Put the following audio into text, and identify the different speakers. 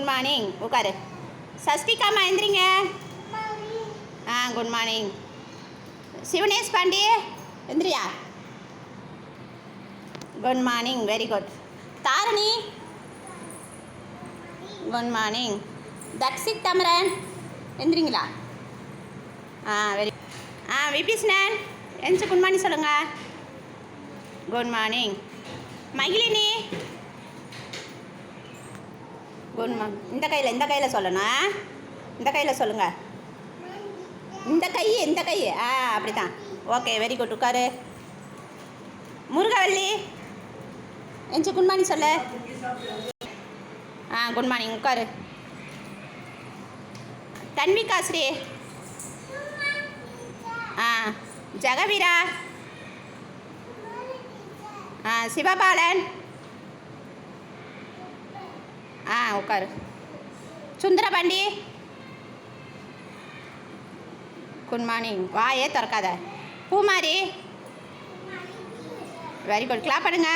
Speaker 1: Good morning. உட்காரு. சஷ்டிகாமா எந்திரிங்க. ஆ good morning. Sivanesh Pandi எந்திரியா? Good morning very good. Dharani? Good morning. Dakshith Thamaran எந்திரிங்களா? ஆ வெரி ஆ விபிஸ்னன் எந்திரிச்சு குட் மார்னிங் சொல்லுங்கள் good morning. Magizhini? Good ma'am. இந்த கையில் இந்த கையில் சொல்லணும் இந்த கையில் சொல்லுங்கள் இந்த கை இந்த கை ஆ அப்படி தான் ஓகே வெரி குட் உட்காரு. முருகவல்லி எஞ்சி குட் மார்னிங் சொல்லு. ஆ குட் மார்னிங் உட்காரு. தன்விகாஸ்ரீ. ஆ ஜெகவீரா. ஆ சிவபாலன். உட்காரு. சுந்தர பாண்டி. குட் மார்னிங் வாயே திறக்காத. பூமாரி. வெரி குட் கிளாப் பண்ணுங்க.